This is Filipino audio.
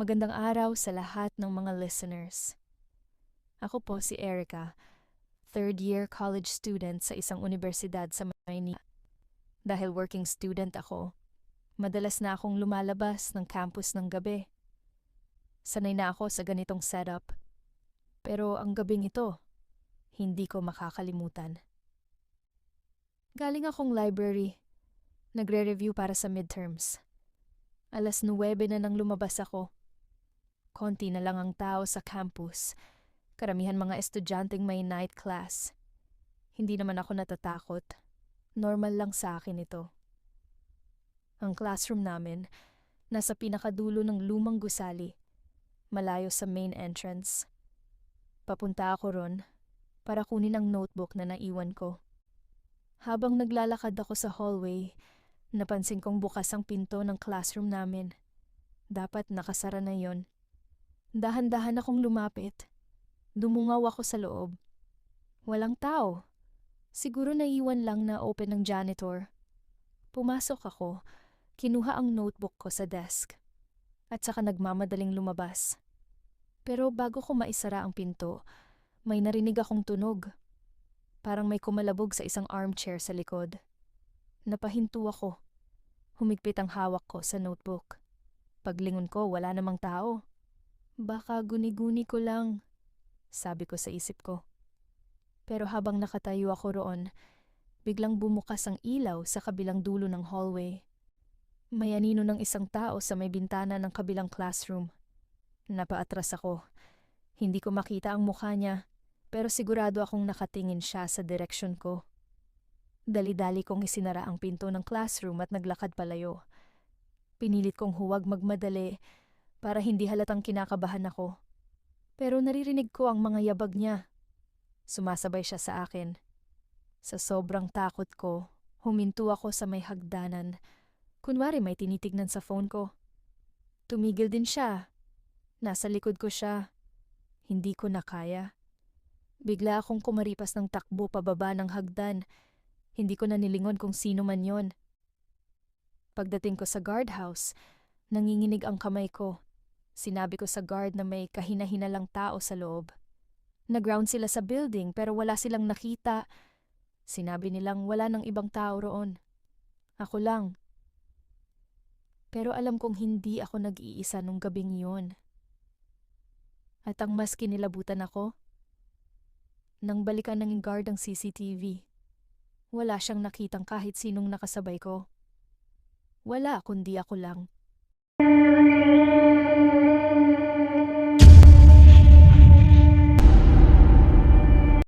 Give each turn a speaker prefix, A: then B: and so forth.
A: Magandang araw sa lahat ng mga listeners. Ako po si Erica, third year college student sa isang universidad sa Maynila. Dahil working student ako, madalas na akong lumalabas ng campus ng gabi. Sanay na ako sa ganitong setup. Pero ang gabing ito, hindi ko makakalimutan. Galing akong library. Nagre-review para sa midterms. Alas 9 na nang lumabas ako. Konti na lang ang tao sa campus. Karamihan mga estudyanteng may night class. Hindi naman ako natatakot. Normal lang sa akin ito. Ang classroom namin, nasa pinakadulo ng lumang gusali, malayo sa main entrance. Papunta ako ron para kunin ang notebook na naiwan ko. Habang naglalakad ako sa hallway, napansin kong bukas ang pinto ng classroom namin. Dapat nakasara na yon. Dahan-dahan akong lumapit. Dumungaw ako sa loob. Walang tao. Siguro naiwan lang na open ng janitor. Pumasok ako, kinuha ang notebook ko sa desk. At saka nagmamadaling lumabas. Pero bago ko maisara ang pinto, may narinig akong tunog. Parang may kumalabog sa isang armchair sa likod. Napahinto ako. Humigpit ang hawak ko sa notebook. Paglingon ko, wala namang tao. Baka guni-guni ko lang, sabi ko sa isip ko. Pero habang nakatayo ako roon, biglang bumukas ang ilaw sa kabilang dulo ng hallway. May anino ng isang tao sa may bintana ng kabilang classroom. Napaatras ako. Hindi ko makita ang mukha niya, pero sigurado akong nakatingin siya sa direksyon ko. Dali-dali kong isinara ang pinto ng classroom at naglakad palayo. Pinilit kong huwag magmadali para hindi halatang kinakabahan ako. Pero naririnig ko ang mga yabag niya. Sumasabay siya sa akin. Sa sobrang takot ko, huminto ako sa may hagdanan. Kunwari may tinitignan sa phone ko. Tumigil din siya. Nasa likod ko siya. Hindi ko na kaya. Bigla akong kumaripas ng takbo pababa ng hagdan. Hindi ko na nilingon kung sino man yon. Pagdating ko sa guardhouse, nanginginig ang kamay ko. Sinabi ko sa guard na may kahina-hinalang tao sa loob. Nag-round sila sa building pero wala silang nakita. Sinabi nilang wala ng ibang tao roon. Ako lang. Pero alam kong hindi ako nag-iisa nung gabing yun. At ang mas kinilabutan ako, nang balikan ng guard ang CCTV, wala siyang nakitang kahit sinong nakasabay ko. Wala kundi ako lang.